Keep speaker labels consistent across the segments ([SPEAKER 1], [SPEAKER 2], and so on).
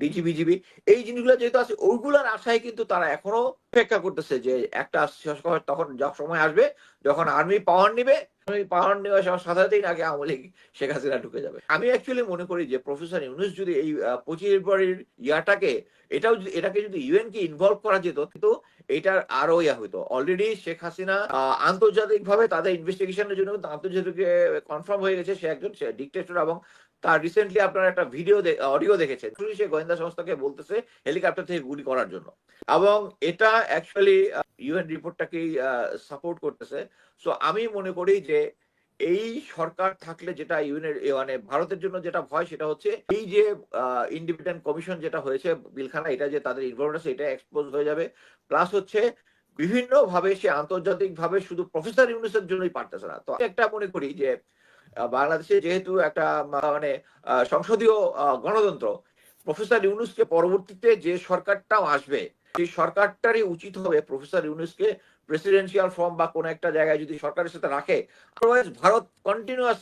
[SPEAKER 1] DG BGB এই জিনিসগুলো যেহেতু আছে আশায় কিন্তু তারা এখনও অপেক্ষা করতেছে যে একটা তখন সময় আসবে, যখন আর্মি পাওয়ার নিবে পাওয়ার নেওয়ার আগে শেখ হাসিনা ঢুকে যাবে। আমি অ্যাকচুয়ালি মনে করি যে প্রফেসর ইউনুস যদি এই পঁচিশ ফেব্রুয়ারির ইয়াটাকে, এটাও এটাকে যদি ইউএন কে ইনভলভ করা যেত, কিন্তু এটার আরও ইয়া হইতো। অলরেডি শেখ হাসিনা আন্তর্জাতিক ভাবে তাদের ইনভেস্টিগেশনের জন্য আন্তর্জাতিক কনফার্ম হয়ে গেছে, সে একজন ডিকটেটর এবং তার রিসেন্টলি আপনারা একটা ভিডিও অডিও দেখেছেন। সে গোয়েন্দা সংস্থাকে বলতেছে হেলিকপ্টার থেকে গুলি করার জন্য। এবং এটা অ্যাকচুয়ালি ইউএন রিপোর্টটাকেই সাপোর্ট করতেছে। সো আমি মনে করি যে এই সরকার থাকলে যেটা ইউএনের মানে ভারতের জন্য যেটা ভয়, সেটা হচ্ছে এই যে ইন্ডিপেন্ডেন্ট কমিশন যেটা হয়েছে বিলখানা, এটা যে তাদের ইনভলভ আছে, এটা এক্সপোজ হয়ে যাবে। প্লাস হচ্ছে বিভিন্ন ভাবে সে আন্তর্জাতিক ভাবে শুধু প্রফেসর ইউনুসের জন্যই পারতেছে না। তো একটা মনে করি যে বাংলাদেশে যেহেতু একটা মানে সংসদীয় গণতন্ত্র, প্রফেসর ইউনুসকে পরবর্তীতে যে সরকারটাও আসবে, সেই সরকারটারই উচিত হবে প্রফেসর ইউনুসকে প্রেসিডেন্সিয়াল ফর্ম বা কোন একটা জায়গায় যদি সরকারের সাথে রাখে। আদারওয়াইজ ভারত কন্টিনিউয়াস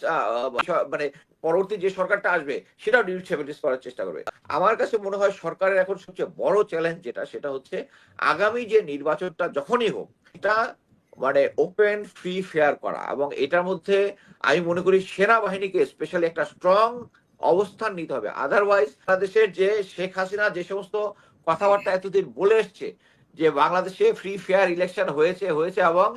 [SPEAKER 1] মানে পরবর্তী যে সরকারটা আসবে, সেটাও ডিস্টেবিলিশ করার চেষ্টা করবে। আমার কাছে মনে হয় সরকারের এখন সবচেয়ে বড় চ্যালেঞ্জ যেটা, সেটা হচ্ছে আগামী যে নির্বাচনটা যখনই হোক এটা মানে ওপেন ফ্রি ফেয়ার করা এবং এটার মধ্যে আমি মনে করি সেনাবাহিনীকে স্পেশালি একটা স্ট্রং অবস্থান নিতে হবে। আদারওয়াইজ বাংলাদেশের যে শেখ হাসিনা যে সমস্ত কথাবার্তা এতদিন বলে এসছে যে বাংলাদেশে ফ্রি ফেয়ার ইলেকশন হয়েছে হয়েছে এবং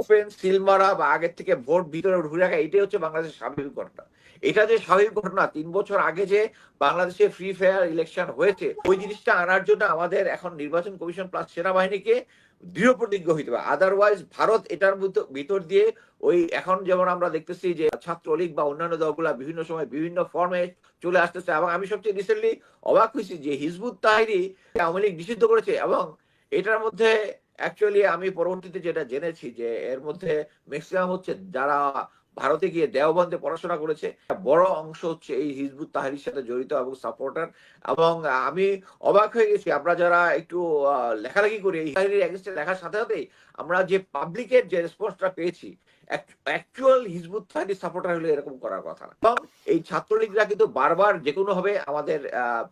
[SPEAKER 1] ওপেন সিলমারা বা আগের থেকে ভোট ভিতরে ঢুকে রাখা, এটাই হচ্ছে বাংলাদেশের স্বাভাবিক ঘটনা। এটা যে স্বাভাবিক ঘটনা, তিন বছর আগে যে বাংলাদেশে ফ্রি ফেয়ার ইলেকশন হয়েছে, ওই জিনিসটা আনার জন্য আমাদের এখন নির্বাচন কমিশন প্লাস সেনাবাহিনীকে দৃঢ় প্রতিজ্ঞ হইতে হবে। আদারওয়াইজ ভারত এটার ভিতর দিয়ে ওই এখন যেমন আমরা দেখতেছি যে ছাত্রলীগ বা অন্যান্য দলগুলা বিভিন্ন সময় বিভিন্ন ফর্মে চলে আসতেছে এবং আমি সবচেয়ে রিসেন্টলি অবাক হয়েছি যে হিজবুত তাহিরি আওয়ামী লীগ নিষিদ্ধ করেছে এবং এটার মধ্যে অ্যাকচুয়ালি আমি পরবর্তীতে যেটা জেনেছি যে এর মধ্যে ম্যাক্সিমাম হচ্ছে যারা ভারতে গিয়ে দেওবন্দে পড়াশোনা করেছে বড় অংশ হচ্ছে এই হিজবুত তাহারির সাথে জড়িত এবং সাপোর্টার এবং আমি অবাক হয়ে গেছি। আমরা যারা একটু লেখালেখি করি, এই তাহারির লেখার সাথে সাথেই আমরা যে পাবলিকের যে রেসপন্সটা পেয়েছি অ্যাকচুয়াল হিজবুত তাহারির সাপোর্টার হলে এরকম করার কথা না। এবং এই ছাত্রলীগরা কিন্তু বারবার যে কোনো ভাবে আমাদের, আহ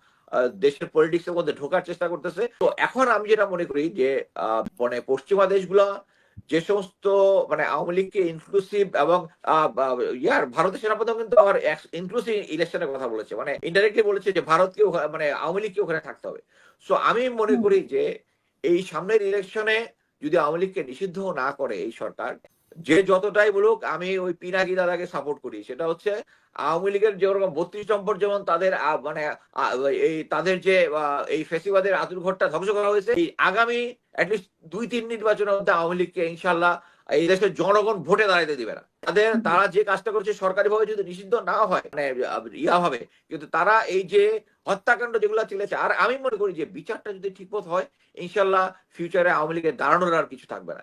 [SPEAKER 1] দেশের পলিটিক্স এর মধ্যে ঢোকার চেষ্টা করতেছে। তো এখন আমি যেটা মনে করি যে মানে পশ্চিমা দেশগুলা যে সমস্ত মানে আওয়ামী লীগকে ইনক্লুসিভ এবং ইয়ার ভারতের সেনাপ্রধান কিন্তু আবার ইনক্লুসিভ ইলেকশনের কথা বলেছে। মানে ইনডাইরেক্টলি বলেছে যে ভারতকে মানে আওয়ামী লীগকে ওখানে থাকতে হবে। সো আমি মনে করি যে এই সামনের ইলেকশনে যদি আওয়ামী লীগকে নিষিদ্ধ না করে এই সরকার যে যতটাই বলুক আমি ওই পিনাকি দাদাকে সাপোর্ট করি। সেটা হচ্ছে আওয়ামী লীগের যেরকম বত্রিশ নম্বর যেমন তাদের মানে এই তাদের যে এই ফেসিবাদের আতুর ঘরটা ধ্বংস করা হয়েছে এই আগামী অ্যাটলিস্ট দুই তিন নির্বাচনের মধ্যে আওয়ামী লীগকে ইনশাল্লাহ এই দেশের জনগণ ভোটে দাঁড়াইতে দিবে না। তাদের তারা যে কাজটা করছে সরকারি ভাবে যদি নিষিদ্ধ না হয় মানে ইয়া হবে কিন্তু তারা এই যে হত্যাকাণ্ড যেগুলো চলেছে আর আমি মনে করি যে বিচারটা যদি ঠিক মতো হয় ইনশাল্লাহ ফিউচারে আওয়ামী লীগের দাঁড়ানোর আর কিছু থাকবে না।